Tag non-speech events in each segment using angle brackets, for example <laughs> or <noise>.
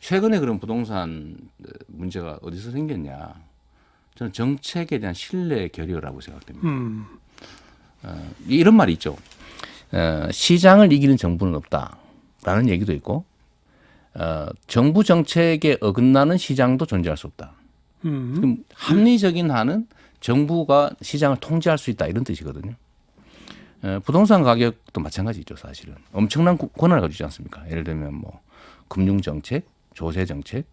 최근에 그런 부동산 문제가 어디서 생겼냐? 저는 정책에 대한 신뢰 결여라고 생각됩니다. 음. 이런 말이 있죠. 어, 시장을 이기는 정부는 없다라는 얘기도 있고, 어, 정부 정책에 어긋나는 시장도 존재할 수 없다. 음. 그럼 합리적인 한은 정부가 시장을 통제할 수 있다 이런 뜻이거든요. 어, 부동산 가격도 마찬가지죠, 사실은. 엄청난 구- 권한을 가지고 있지 않습니까? 예를 들면 뭐 금융 정책, 조세 정책,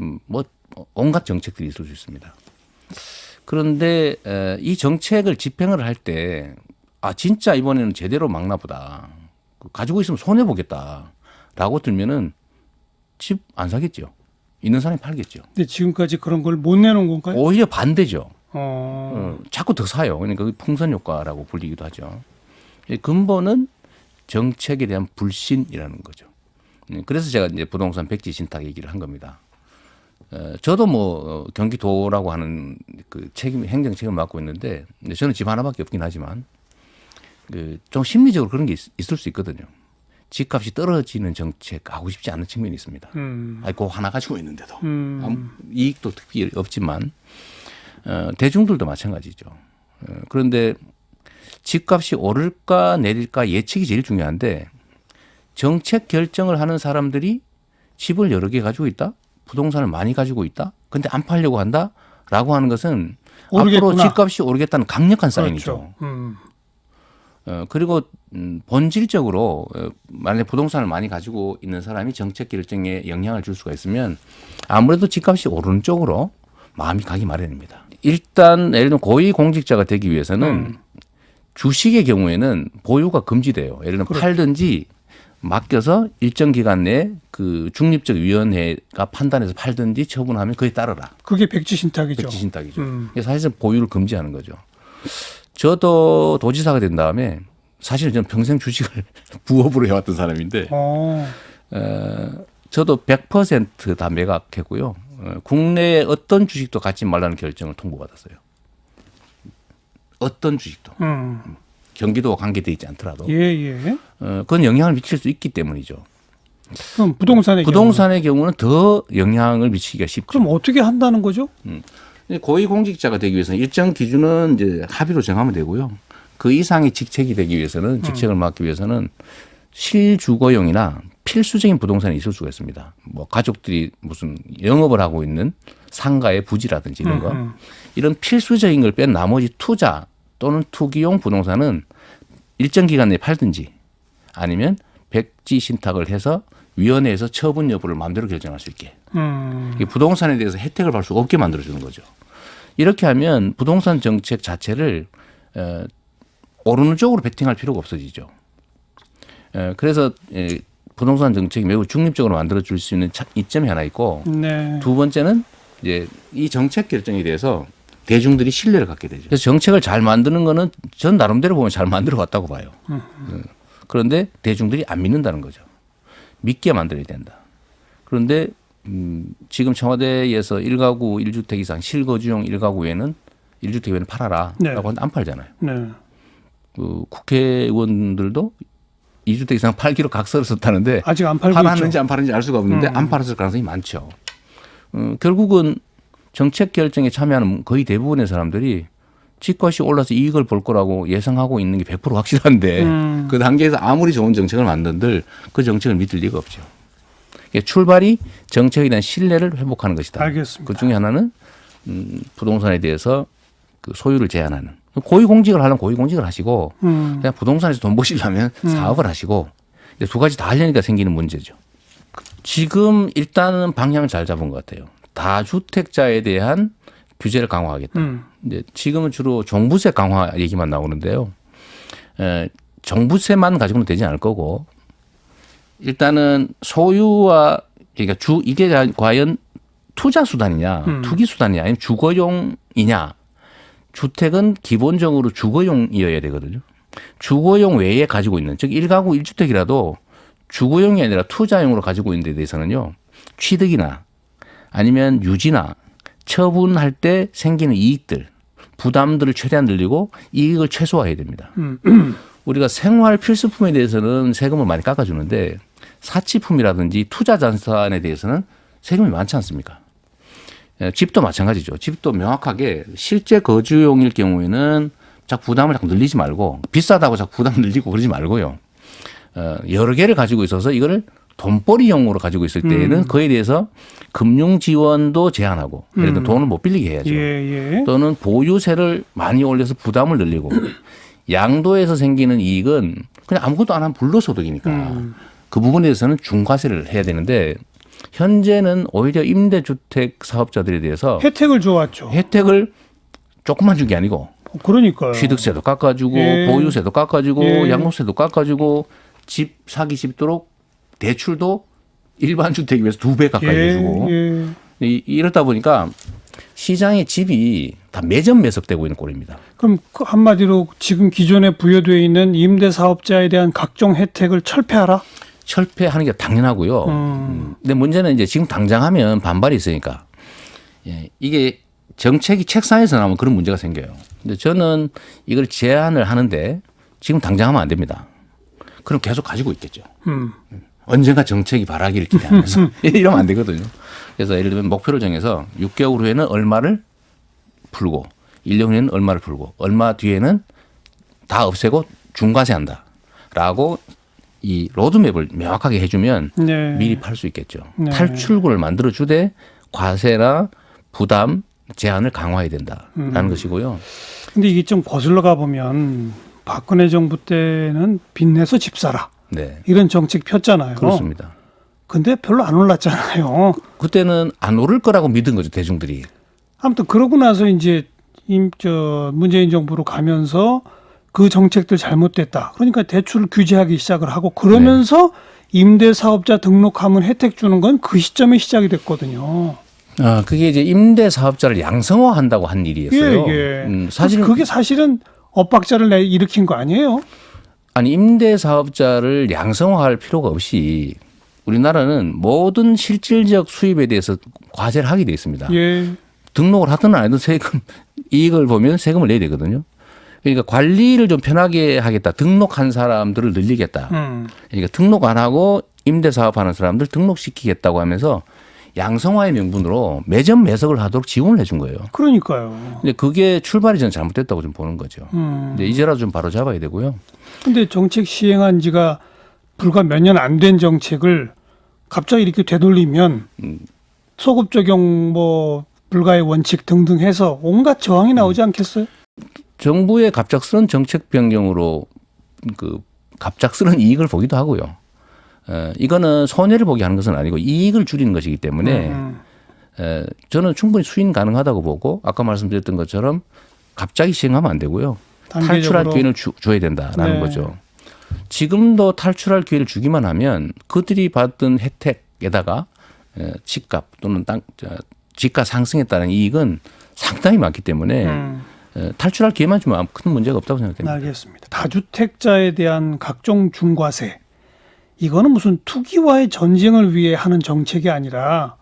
음, 뭐 온갖 정책들이 있을 수 있습니다. 그런데 에, 이 정책을 집행을 할 때 아 진짜 이번에는 제대로 막나 보다. 그 가지고 있으면 손해 보겠다라고 들면은 집 안 사겠죠. 있는 사람이 팔겠죠. 근데 지금까지 그런 걸 못 내놓은 건가요? 오히려 반대죠. 어. 어, 자꾸 더 사요. 그러니까 그 풍선 효과라고 불리기도 하죠. 이 근본은 정책에 대한 불신이라는 거죠. 음, 그래서 제가 이제 부동산 백지 신탁 얘기를 한 겁니다. 어, 저도 뭐 어, 경기도라고 하는 그 책임 행정 책임을 맡고 있는데 저는 집 하나밖에 없긴 하지만 그 좀 심리적으로 그런 게 있, 있을 수 있거든요. 집값이 떨어지는 정책 하고 싶지 않은 측면이 있습니다. 음. 아이 그 하나 가지고 있는데도 음. 이익도 특별히 없지만 어, 대중들도 마찬가지죠. 어, 그런데 집값이 오를까 내릴까 예측이 제일 중요한데 정책 결정을 하는 사람들이 집을 여러 개 가지고 있다, 부동산을 많이 가지고 있다, 근데 안 팔려고 한다 라고 하는 것은 앞으로 오르겠구나. 집값이 오르겠다는 강력한 사인이죠. 그렇죠. 음. 어, 그리고 음, 본질적으로 어, 만약에 부동산을 많이 가지고 있는 사람이 정책 결정에 영향을 줄 수가 있으면 아무래도 집값이 오르는 쪽으로 마음이 가기 마련입니다. 일단 예를 들면 고위 공직자가 되기 위해서는 음. 주식의 경우에는 보유가 금지돼요. 예를 들면 그렇죠. 팔든지 맡겨서 일정 기간 내에 그 중립적 위원회가 판단해서 팔든지 처분하면 그에 따르라. 그게 백지 신탁이죠. 백지 신탁이죠. 음. 사실상 보유를 금지하는 거죠. 저도 도지사가 된 다음에 사실 저는 평생 주식을 <laughs> 부업으로 해왔던 사람인데 어. 어, 저도 100%다 매각했고요. 어, 국내에 어떤 주식도 갖지 말라는 결정을 통보받았어요. 어떤 주식도 음. 경기도와 관계돼 있지 않더라도 예, 예. 어, 그건 영향을 미칠 수 있기 때문이죠. 그럼 부동산의 부동산의 경우는 더 영향을 미치기가 쉽죠. 그럼 어떻게 한다는 거죠? 고위 공직자가 되기 위해서는 일정 기준은 이제 합의로 정하면 되고요. 그 이상의 직책이 되기 위해서는 직책을 맡기 위해서는 실주거용이나 필수적인 부동산이 있을 수가 있습니다. 뭐 가족들이 무슨 영업을 하고 있는 상가의 부지라든지 이런 거 음, 이런 필수적인 걸 뺀 나머지 투자 또는 투기용 부동산은 일정 기간 내에 팔든지 아니면 백지 신탁을 해서 위원회에서 처분 여부를 마음대로 결정할 수 있게 음. 이 부동산에 대해서 혜택을 받을 수 없게 만들어 주는 거죠. 이렇게 하면 부동산 정책 자체를 어, 오르는 쪽으로 베팅할 필요가 없어지죠. 어, 그래서 예, 부동산 정책이 매우 중립적으로 만들어 줄 수 있는 차- 이점이 하나 있고 네. 두 번째는 이제 이 정책 결정에 대해서 대중들이 신뢰를 갖게 되죠. 그래서 정책을 잘 만드는 거는 전 나름대로 보면 잘 만들어 왔다고 봐요. 어, 그런데 대중들이 안 믿는다는 거죠. 믿게 만들어야 된다. 그런데 음, 지금 청와대에서 1가구 1주택 이상 실거주용 1가구 외에는 1주택 외에는 팔아라 네. 라고 하는데 안 팔잖아요. 네. 그 국회의원들도 2주택 이상 팔기로 각서를 썼다는데 아직 안 팔고 팔았는지 있죠. 안 팔았는지 알 수가 없는데 음. 안 팔았을 가능성이 많죠. 어, 결국은 정책 결정에 참여하는 거의 대부분의 사람들이 집값이 올라서 이익을 볼 거라고 예상하고 있는 게 100% 확실한데 음. 그 단계에서 아무리 좋은 정책을 만든들 그 정책을 믿을 리가 없죠. 그러니까 출발이 정책에 대한 신뢰를 회복하는 것이다. 알겠습니다. 그 중에 하나는 음, 부동산에 대해서 그 소유를 제한하는 고위공직을 하려면 고위공직을 하시고 음. 그냥 부동산에서 돈 버시려면 사업을 하시고 이제 두 가지 다 하려니까 생기는 문제죠. 지금 일단은 방향을 잘 잡은 것 같아요. 다주택자에 대한 규제를 강화하겠다. 음. 이제 지금은 주로 종부세 강화 얘기만 나오는데요. 에, 종부세만 가지고는 되지 않을 거고 일단은 소유와 그러니까 주 이게 과연 투자 수단이냐, 음. 투기 수단이냐, 아니면 주거용이냐. 주택은 기본적으로 주거용이어야 되거든요. 주거용 외에 가지고 있는 즉 1가구 1주택이라도 주거용이 아니라 투자용으로 가지고 있는 데 대해서는요. 취득이나 아니면 유지나 처분할 때 생기는 이익들, 부담들을 최대한 늘리고 이익을 최소화해야 됩니다. 음. 우리가 생활 필수품에 대해서는 세금을 많이 깎아주는데 사치품이라든지 투자 자산에 대해서는 세금이 많지 않습니까? 예, 집도 마찬가지죠. 집도 명확하게 실제 거주용일 경우에는 자꾸 부담을 자꾸 늘리지 말고 비싸다고 자꾸 부담 <laughs> 늘리고 그러지 말고요. 어, 여러 개를 가지고 있어서 이거를 돈벌이용으로 가지고 있을 때에는 그에 대해서 금융 지원도 제한하고 예를 들어 돈을 못 빌리게 해야죠. 예, 예. 또는 보유세를 많이 올려서 부담을 늘리고 <clears throat> 양도에서 생기는 이익은 그냥 아무것도 안 하면 불로소득이니까 음. 그 부분에 대해서는 중과세를 해야 되는데 현재는 오히려 임대주택 사업자들에 대해서 혜택을 줘왔죠. 혜택을 조금만 준 게 아니고 그러니까요. 취득세도 깎아주고 예. 보유세도 깎아주고 예. 양도세도 깎아주고 집 사기 쉽도록 대출도 일반 주택에 비해서 두 배 가까이 예, 해주고 예. 이, 이렇다 보니까 시장의 집이 다 매점 매석되고 있는 꼴입니다. 그럼 그 한마디로 지금 기존에 부여되어 있는 임대 사업자에 대한 각종 혜택을 철폐하라. 철폐하는 게 당연하고요. 음. 음, 근데 문제는 이제 지금 당장 하면 반발이 있으니까 예, 이게 정책이 책상에서 나오면 그런 문제가 생겨요. 근데 저는 이걸 제한을 하는데 지금 당장 하면 안 됩니다. 그럼 계속 가지고 있겠죠. 음. 언젠가 정책이 바라기를 기대하면서 <laughs> 이러면 안 되거든요. 그래서 예를 들면 목표를 정해서 6개월 후에는 얼마를 풀고 1년 후에는 얼마를 풀고 얼마 뒤에는 다 없애고 중과세 한다 라고 이 로드맵을 명확하게 해주면 네. 미리 팔 수 있겠죠. 네. 탈출구를 만들어 주되 과세나 부담 제한을 강화해야 된다라는 음. 것이고요. 근데 이게 좀 거슬러 가 보면 박근혜 정부 때는 빚내서 집 사라 네, 이런 정책 폈잖아요. 그렇습니다. 근데 별로 안 올랐잖아요. 그 때는 안 오를 거라고 믿은 거죠 대중들이. 아무튼 그러고 나서 이제 임, 저 문재인 정부로 가면서 그 정책들 잘못됐다. 그러니까 대출을 규제하기 시작을 하고 그러면서 네. 임대 사업자 등록하면 혜택 주는 건 그 시점에 시작이 됐거든요. 아, 그게 이제 임대 사업자를 양성화한다고 한 일이었어요. 예, 예. 음, 사실은 그게 사실은 엇박자를 내 일으킨 거 아니에요? 아니 임대 사업자를 양성화할 필요가 없이 우리나라는 모든 실질적 수입에 대해서 과세를 하게 돼 있습니다. 예. 등록을 하든 안 하든 세금 <laughs> 이익을 보면 세금을 내야 되거든요. 그러니까 관리를 좀 편하게 하겠다. 등록한 사람들을 늘리겠다. 음. 그러니까 등록 안 하고 임대 사업하는 사람들 등록시키겠다고 하면서 양성화의 명분으로 매점 매석을 하도록 지원을 해준 거예요. 그러니까요. 근데 그게 출발이 저는 잘못됐다고 좀 보는 거죠. 음. 근데 이제라도 좀 바로 잡아야 되고요. 근데 정책 시행한 지가 불과 몇 년 안 된 정책을 갑자기 이렇게 되돌리면 음. 소급 적용 뭐 불가의 원칙 등등 해서 온갖 저항이 나오지 않겠어요? 정부의 갑작스런 정책 변경으로 그 갑작스런 <laughs> 이익을 보기도 하고요. 어, 이거는 손해를 보게 하는 것은 아니고 이익을 줄이는 것이기 때문에 음. 에, 저는 충분히 수인 가능하다고 보고 아까 말씀드렸던 것처럼 갑자기 시행하면 안 되고요. 탈출할 단계적으로. 기회를 주, 줘야 된다라는 네. 거죠. 지금도 탈출할 기회를 주기만 하면 그들이 받던 혜택에다가 에, 집값 또는 땅 저, 집가 상승에 따른 이익은 상당히 많기 때문에 음, 에, 탈출할 기회만 주면 큰 문제가 없다고 생각됩니다. 알겠습니다. 다주택자에 대한 각종 중과세 이거는 무슨 투기와의 전쟁을 위해 하는 정책이 아니라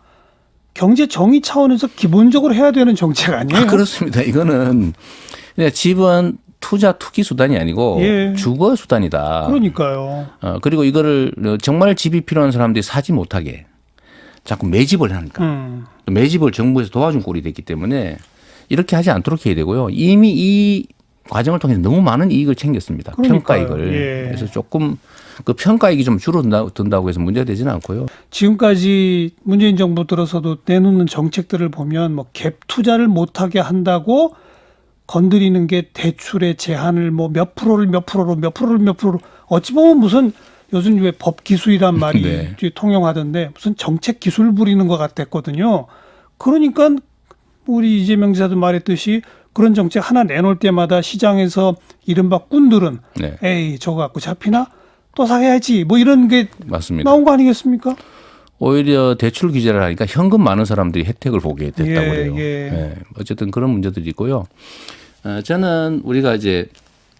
경제 정의 차원에서 기본적으로 해야 되는 정책 아니에요? 아, 그렇습니다. 이거는 그냥 집은 투자 투기 수단이 아니고 예. 주거 수단이다. 그러니까요. 어, 그리고 이거를 정말 집이 필요한 사람들이 사지 못하게 자꾸 매집을 하니까 음, 매집을 정부에서 도와준 꼴이 됐기 때문에 이렇게 하지 않도록 해야 되고요. 이미 이 과정을 통해서 너무 많은 이익을 챙겼습니다. 그러니까요. 평가 이익을. 예. 그래서 조금 그 평가이익이 좀 줄어든다고 해서 문제가 되지는 않고요. 지금까지 문재인 정부 들어서도 내놓는 정책들을 보면 뭐 갭 투자를 못하게 한다고 건드리는 게 대출의 제한을 뭐 몇 프로를 몇 프로로 몇 프로를 몇 프로로 어찌 보면 무슨 요즘 왜 법 기술이란 말이 <laughs> 네. 통용하던데 무슨 정책 기술 부리는 것 같았거든요. 그러니까 우리 이재명 지사도 말했듯이 그런 정책 하나 내놓을 때마다 시장에서 이른바 꾼들은 네, 에이 저거 갖고 잡히나 또 사야지 뭐 이런 게 맞습니다. 나온 거 아니겠습니까? 오히려 대출 규제를 하니까 현금 많은 사람들이 혜택을 보게 됐다고 예, 그래요. 예. 예, 어쨌든 그런 문제들이 있고요. 어, 저는 우리가 이제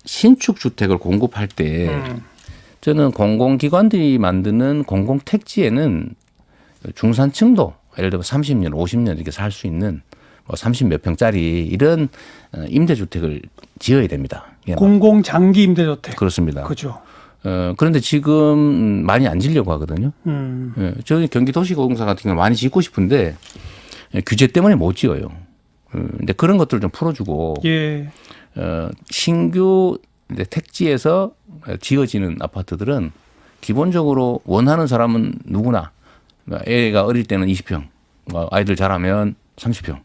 신축 주택을 공급할 때 음. 저는 공공기관들이 만드는 공공택지에는 중산층도 예를 들어 30년, 50년 이렇게 살 수 있는 뭐30 몇 평짜리 이런 어, 임대주택을 지어야 됩니다. 예, 공공 장기 임대주택. 그렇습니다. 그죠. 어, 그런데 지금 많이 안 지려고 하거든요. 음. 예, 저는 경기도시공사 같은 경우 많이 짓고 싶은데 예, 규제 때문에 못 지어요. 어, 근데 그런 것들을 좀 풀어주고 예. 어, 신규 택지에서 지어지는 아파트들은 기본적으로 원하는 사람은 누구나 그러니까 애가 어릴 때는 20평, 뭐 아이들 자라면 30평,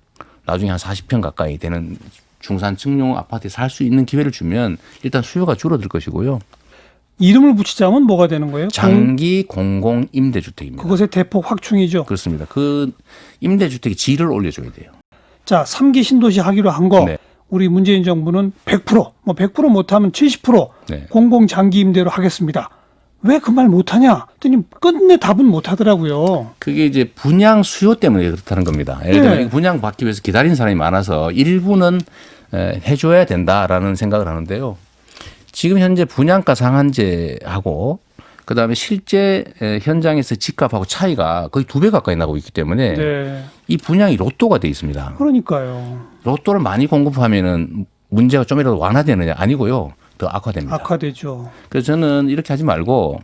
나중에 한 40평 가까이 되는 중산층용 아파트에 살 수 있는 기회를 주면 일단 수요가 줄어들 것이고요. 이름을 붙이자면 뭐가 되는 거예요? 공- 장기 공공 임대주택입니다. 그것의 대폭 확충이죠. 그렇습니다. 그 임대주택의 질을 올려줘야 돼요. 자, 3기 신도시 하기로 한 거. 네. 우리 문재인 정부는 100%, 뭐 100% 못하면 70% 네. 공공 장기 임대로 하겠습니다. 왜 그 말 못하냐? 했더니 끝내 답은 못하더라고요. 그게 이제 분양 수요 때문에 그렇다는 겁니다. 예를 들면 네. 이 분양 받기 위해서 기다리는 사람이 많아서 일부는 에, 해줘야 된다라는 생각을 하는데요. 지금 현재 분양가 상한제하고 그다음에 실제 에, 현장에서 집값하고 차이가 거의 두 배 가까이 나고 있기 때문에 네. 이 분양이 로또가 돼 있습니다. 그러니까요. 로또를 많이 공급하면은 문제가 좀이라도 완화되느냐 아니고요. 더 악화됩니다. 악화되죠. 그래서 저는 이렇게 하지 말고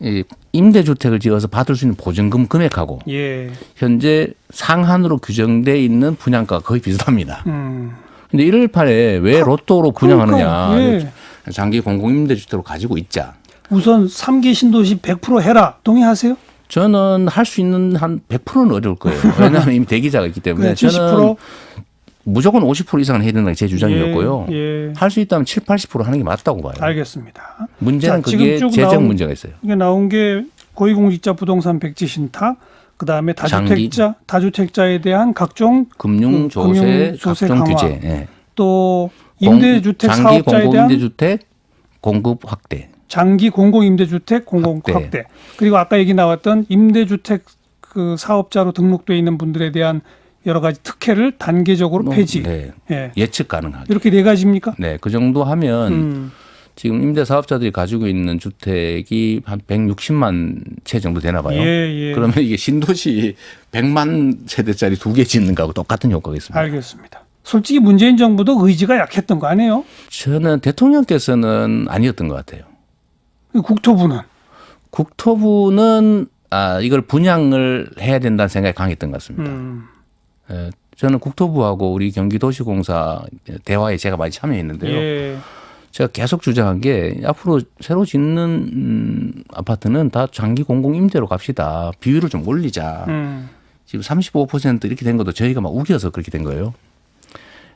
이 임대주택을 지어서 받을 수 있는 보증금 금액하고 예. 현재 상한으로 규정돼 있는 분양가가 거의 비슷합니다. 음. 근데 1월 8에 왜 로또로 분양하느냐? 그러니까, 예. 장기 공공임대주택으로 가지고 있자. 우선 3기 신도시 100% 해라. 동의하세요? 저는 할 수 있는 한 100%는 어려울 거예요. 왜냐하면 이미 대기자가 있기 때문에 그래, 저는 70%? 무조건 50% 이상은 해야 된다는 게 제 주장이었고요. 예. 예. 할수 있다면 7, 80% 하는 게 맞다고 봐요. 알겠습니다. 문제는 자, 그게 쭉 재정 나온- 문제가 있어요. 이게 나온 게 고위공직자 부동산 백지 신탁, 그 다음에 다주택자 다주택자에 대한 각종 금융 그 조세, 금융 조세 각종 강화. 규제, 예. 또 공- 임대주택 장기 사업자에 대한 공공 임대주택 공급 확대. 장기 공공 임대주택 공공 확대. 확대. 그리고 아까 얘기 나왔던 임대주택 그 사업자로 등록돼 있는 분들에 대한 여러 가지 특혜를 단계적으로 폐지. 네. 예. 예측 가능하게. 이렇게 네 가지입니까? 네, 그 정도 하면 음. 지금 임대 사업자들이 가지고 있는 주택이 한 160만 채 정도 되나 봐요. 예, 예. 그러면 이게 신도시 100만 세대짜리 두 개 짓는 거하고 똑같은 효과가 있습니다. 알겠습니다. 솔직히 문재인 정부도 의지가 약했던 거 아니에요? 저는 대통령께서는 아니었던 것 같아요. 국토부는 국토부는 아, 이걸 분양을 해야 된다는 생각이 강했던 것 같습니다. 음. 예, 저는 국토부하고 우리 경기도시공사 대화에 제가 많이 참여했는데요. 예. 제가 계속 주장한 게 앞으로 새로 짓는 음, 아파트는 다 장기 공공 임대로 갑시다. 비율을 좀 올리자. 음. 지금 35% 이렇게 된 것도 저희가 막 우겨서 그렇게 된 거예요.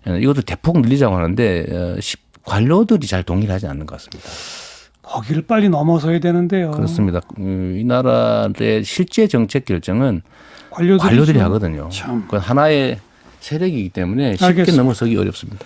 예, 이것도 대폭 늘리자고 하는데 어, 시- 관료들이 잘 동의를 하지 않는 것 같습니다. 거기를 빨리 넘어서야 되는데요. 그렇습니다. 음, 이 나라의 실제 정책 결정은 관료들이, 관료들이 좀 하거든요. 참. 그건 하나의 세력이기 때문에 쉽게 알겠습니다. 넘어서기 어렵습니다.